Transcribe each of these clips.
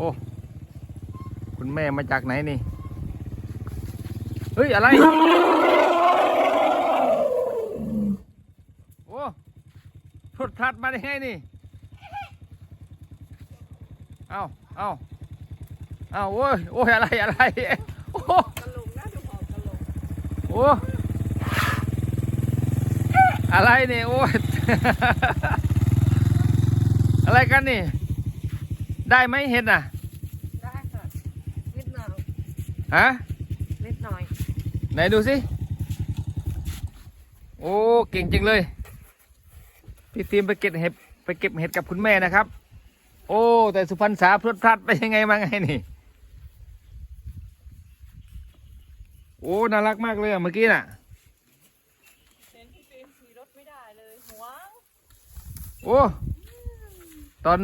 อ้ คุณแม่มาจากไหนนี่ เฮ้ย อะไร โอ้พลุดพลัดมาได้ไงนี่ เอาเอาเอาโอ้ย โอ้ย อะไร อะไร โอ้กระลงนะดูหอกระลงโอ้อะไรเนี่ยโอ้ย อะไรกันนี่ ได้ไหมเห็ดน่ะ ได้ค่ะนิดหน่อยฮะ นิดหน่อยไหนดูสิ โอ้ เก่งจริงเลย พี่ฟิล์มไปเก็บเห็ดไปเก็บเห็ดกับคุณแม่นะครับ โอ้ แต่สุพรรณษาพลดพลัดไปยังไงมาไงนี่ โอ้ น่ารักมากเลยอะเมื่อกี้น่ะ เห็นพี่ฟิล์มขี่รถไม่ได้เลยหวงโอ้ ตอน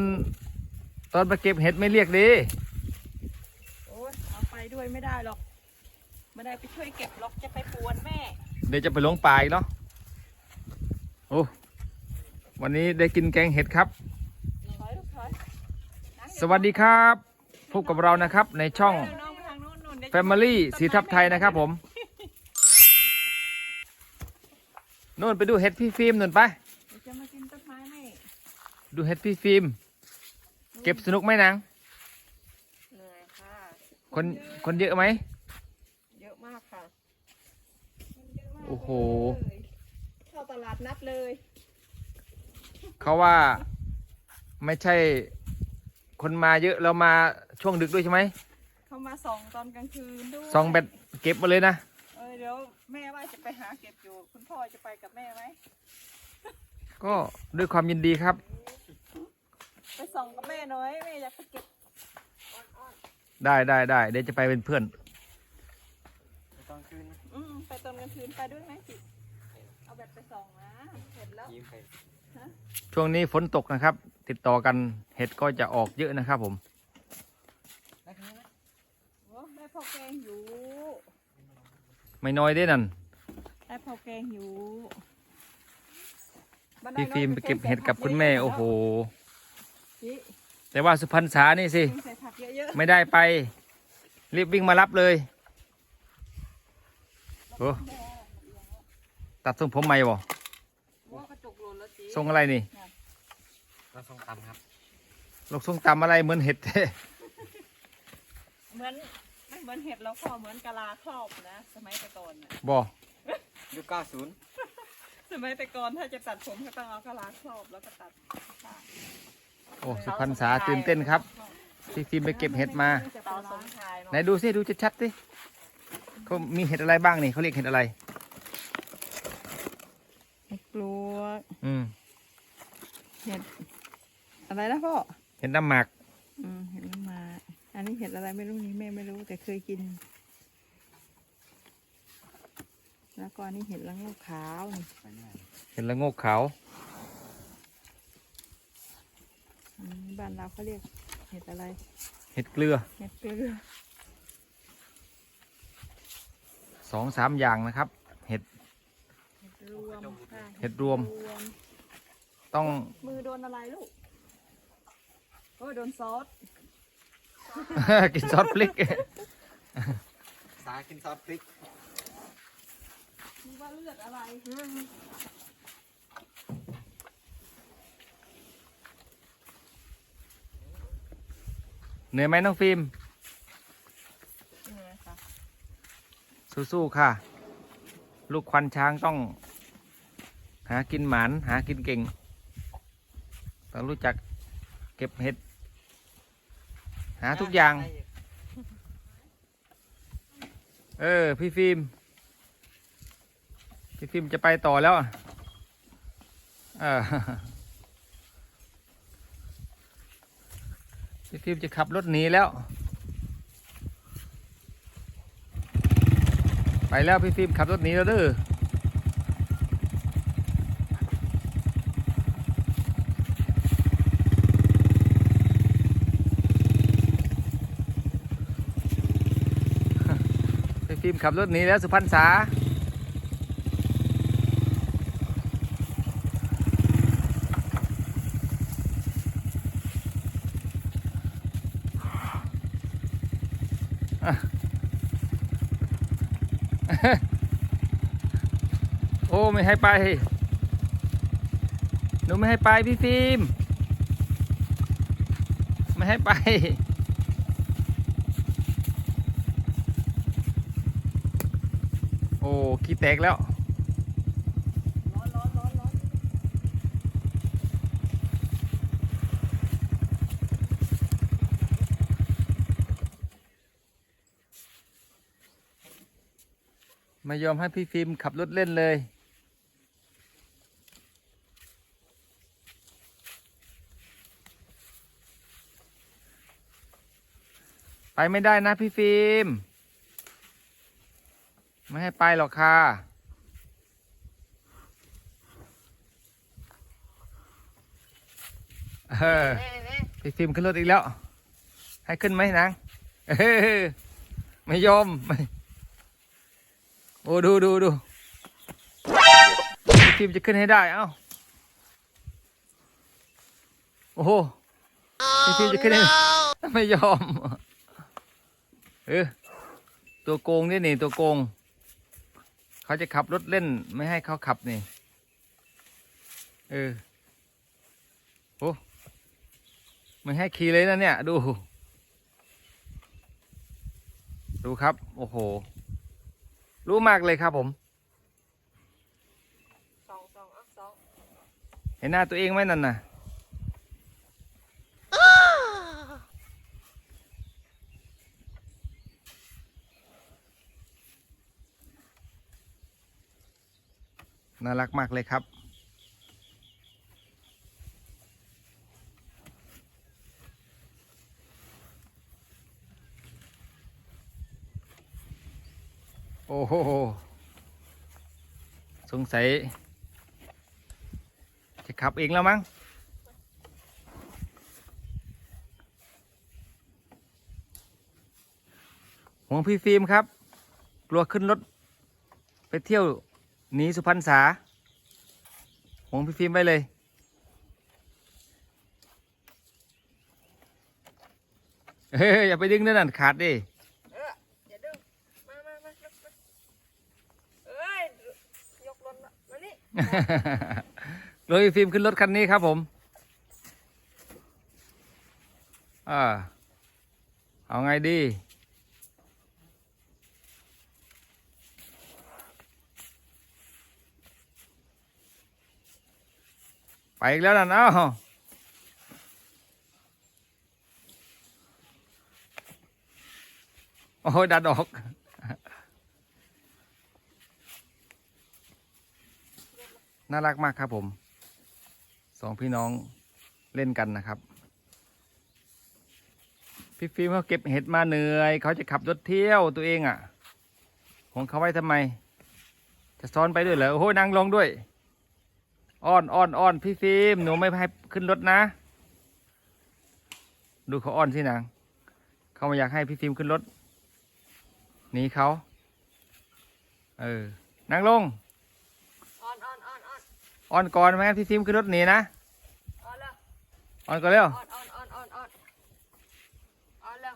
ตอนไปเก็บเห็ดไม่เรียกดีโอ้ยเอาไปด้วยไม่ได้หรอก ไม่ได้ไปช่วยเก็บหรอกจะไปปวนแม่ เดี๋ยวจะไปหลงป่าอีกเนาะโอ้วันนี้ได้กินแกงเห็ดครับ ถอยลูกถอยนั่งสวัสดีครับพบกับเรานะครับในช่องเดี๋ยวน้องไปทางโน้นนู่นเดี๋ยวจะ Family สีทับไทยนะครับผมนู่นไปดูเห็ดพี่ฟิล์มนู่นไป เดี๋ยวจะมากินต้นไม้แม่ดูเห็ดพี่ฟิล์ม เก็บสนุกไหมนางเหนื่อยค่ะ คนคนเยอะไหม เยอะมากค่ะโอ้โห เลยเข้าตลาดนัดเลยเขาว่าไม่ใช่ คนมาเยอะเรามาช่วงดึกด้วยใช่ไหมเขามาส่องตอนกลางคืนด้วยซองแบตเก็บมาเลยนะ เออเดี๋ยวแม่ว่าจะไปหาเก็บอยู่ คุณพ่อจะไปกับแม่ไหมก็ด้วยความยินดีครับ ไปส่องกับแม่หน่อยแม่อยากไปเก็บได้ได้ได้เดี๋ยวจะไปเป็นเพื่อน ตอนคืนนะอืมไปตอนกลางคืนไปด้วยไหมจิเอาแบบไปส่องนะเห็นแล้วยิ้มไปช่วงนี้ฝนตกนะครับ ติดต่อกันเห็ดก็จะออกเยอะนะครับผม ได้คืนนะโอ้ได้พอแกงอยู่ไม่น้อยได้นั่น ได้พอแกงอยู่บ้านพี่น้อยฟิล์มไปเก็บเห็ดกับคุณแม่ โอ้โห พี่แต่ว่าสุพรรณษานี่สิ ใส่ผักเยอะไม่ได้ไป รีบวิ่งมารับเลยโอ้ตัดทรงผมใหม่บ่ๆว่ากระจกหล่นแล้วจีทรงอะไรนี่เราส่งตำครับลูกทรงตำอะไรเหมือนเห็ดเท่เหมือนไม่เหมือนเห็ดแล้วก็เหมือนกะลาครอบนะ สมัยแต่ก่อนน่ะบ่ยุคเก้าศูนย์สมัยแต่ก่อนถ้าจะตัดผมก็ต้องเอากะลาครอบแล้วก็ตัด โอ้สุพรรณษาตื่นเต้นครับพี่ฟิล์มไปเก็บเห็ดมาเตาสมชายไหนดูสิดูชัดๆสิเขามีเห็ดอะไรบ้างนี่เขาเรียกเห็ดอะไร เห็ดปลวกอืมเห็ดอะไรนะพ่อเห็ดน้ำหมากอืมเห็ดละหมาดอันนี้เห็ดอะไรไม่รู้นี่แม่ไม่รู้แต่เคยกิน แล้วก็อันนี้เห็ดละโงูขาวนี่ไปง่ายเห็ดละโงกขาว อืม บ้านเราเขาเรียกเห็ดอะไร เห็ดเกลือ เห็ดเกลือสองสามอย่างนะครับ เห็ด เห็ดรวมค่ะเห็ดรวม ต้องมือโดนอะไรลูกโอ้ยโดนซอส กินซอสพริก สากินซอสพริก มีว่าเลือดอะไร เหนื่อยไหมน้องฟิล์มเนี่ยค่ะสู้ๆค่ะ ลูกควันช้างต้อง หากินหมานหากินเก่ง ต้องรู้จักเก็บเห็ด หาทุกอย่าง เออ พี่ฟิล์มพี่ฟิล์มจะไปต่อแล้วอะเออ พี่ฟิล์มจะขับรถหนีแล้ว ไปแล้วพี่ฟิล์มขับรถหนีแล้วเด้อพี่ฟิล์มขับรถหนีแล้วสุพรรณษา โอ้ไม่ให้ไป หนูไม่ให้ไปพี่ฟิล์ม ไม่ให้ไป โอ้ขี้แตกแล้ว ร้อนร้อนร้อนร้อน ไม่ยอมให้พี่ฟิล์มขับรถเล่นเลย ไปไม่ได้นะพี่ฟิล์มไม่ให้ไปหรอกค่ะเออพี่ฟิล์มขึ้นรถอีกแล้ว ให้ขึ้นไหมนางเออไม่ยอมไม่ โอ้ดูดูดูพี่ฟิล์มจะขึ้นให้ได้เอ้าโอ้โหพี่ฟิล์มจะขึ้นให้ไม่ยอมเออตัวโกงนี่นี่ตัวโกง เขาจะขับรถเล่นไม่ให้เขาขับนี่ เออโอ้ไม่ให้ขี่เลยนะเนี่ย ดู ดูครับ โอ้โห รู้มากเลยครับผมสองสองอะสองเห็นหน้าตัวเองไหมนั่นน่ะน่ารักมากเลยครับ โอ้โห สงสัย จะขับเองแล้วมั้งห่วงพี่ฟิล์มครับ กลัวขึ้นรถ ไปเที่ยวหนีสุพรรณษาห่วงพี่ฟิล์มไว้เลยเฮ้ยอย่าไปดึงนั่นนะขาดดิ เอออย่าดึงมามามาลุกมาเอ้ยยกรถละมา นี่โรยฟิล์มขึ้นรถคันนี้ครับผม อ่า เอาไงดี ไปอีกแล้วนั่นเอ้าโอ้ยดัดออก น่ารักมากครับผมสองพี่น้องเล่นกันนะครับ พี่ฟิล์มเขาเก็บเห็ดมาเหนื่อย เขาจะขับรถเที่ยวตัวเองอะ่ะ ของเขาไว้ทำไม จะซ้อนไปด้วยเหรอ โอ้โหนั่งลงด้วย อ้อนอ้อนอ้อนพี่ฟิล์มหนูไม่ให้ขึ้นรถนะ ดูเขาอ้อนสินาง เขาไม่อยากให้พี่ฟิล์มขึ้นรถหนีเขา เออ นั่งลง ออนออนออน ออนอ้อนก่อนไหมงั้นพี่ฟิล์มขึ้นรถหนีนะออนแล้วอ้อนก่อนเร็วออนออนออนออนออนออนแล้ว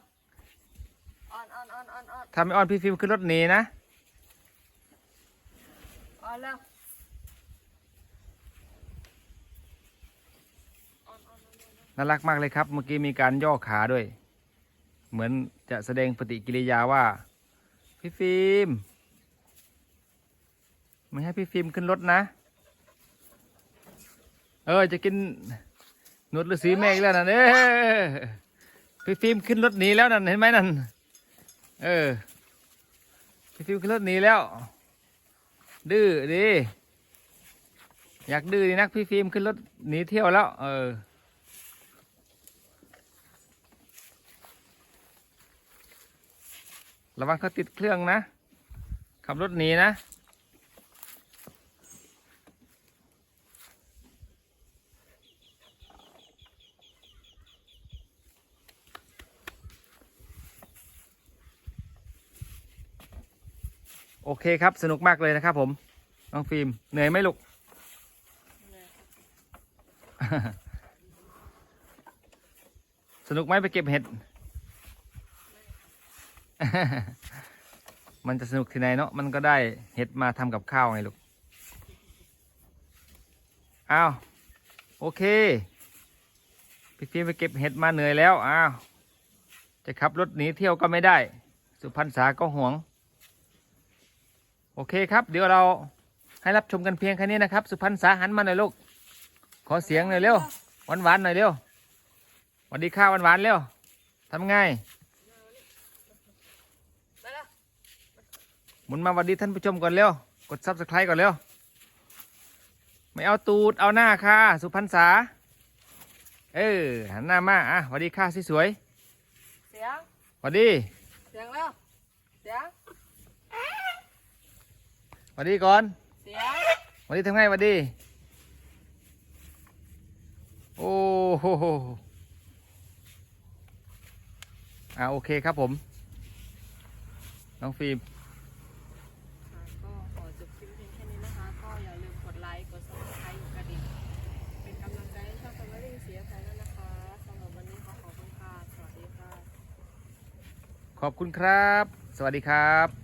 ออนออนออนออนออนถ้าไม่อ้อนพี่ฟิล์มขึ้นรถหนีนะออนแล้วออนออนออนออนน่ารักมากเลยครับ เมื่อกี้มีการย่อขาด้วย เหมือนจะแสดงปฏิกิริยาว่า พี่ฟิล์มไม่ให้พี่ฟิล์มขึ้นรถนะ เออจะกินนวดฤาษีแม่อีกแล้วนั่นเออพี่ฟิล์มขึ้นรถหนีแล้วนั่นเห็นไหมนั่นเออพี่ฟิล์มขึ้นรถหนีแล้ว ดื้อดิอยากดื้อดีนักพี่ฟิล์มขึ้นรถหนีเที่ยวแล้ว เออระวังเขาติดเครื่องนะ ขับรถหนีนะ โอเคครับสนุกมากเลยนะครับผม น้องฟิล์มเหนื่อยไหมลูก สนุกไหมไปเก็บเห็ด มันจะสนุกที่ไหนเนาะมันก็ได้เห็ดมาทำกับข้าวไงลูกอ้าวโอเคพี่ฟิล์มไปเก็บเห็ดมาเหนื่อยแล้วอ้าวจะขับรถหนีเที่ยวก็ไม่ได้ สุพรรณษาก็ห่วง โอเคครับ เดี๋ยวเราให้รับชมกันเพียงแค่นี้นะครับ สุพรรณษาหันมาหน่อยลูก ขอเสียงหน่อยเร็วหวานหวานๆหน่อยเร็วสวัสดีค่ะหวานหวานๆเร็วทำไงมาแล้วหมุนมาหวัสดีท่านผู้ชมก่อนเร็ว กดซับสไครต์ก่อนเร็ว ไม่เอาตูดเอาหน้าค่ะ สุพรรณษาเออหันหน้ามาอะหวัสดีค่ะสิสวย เสียงหวัสดี เสียงแล้ว เสียงห วัสดีก่อนเสียงหวัสดีทำไงหวัสดี โอ้โหโหอ่าโอเคครับผม น้องฟิล์มค่ะก็ขอจบคลิปเพียงแค่นี้นะคะ ก็อย่าลืมกดไลค์ กด subscribe กดกระดิ่งเป็นกำลังใจให้ช่องคำว่าเรื่องเสียใจแล้วนะคะสำหรับวันนี้ขอขอบคุณค่ะ สวัสดีค่ะ ขอบคุณครับ สวัสดีครับ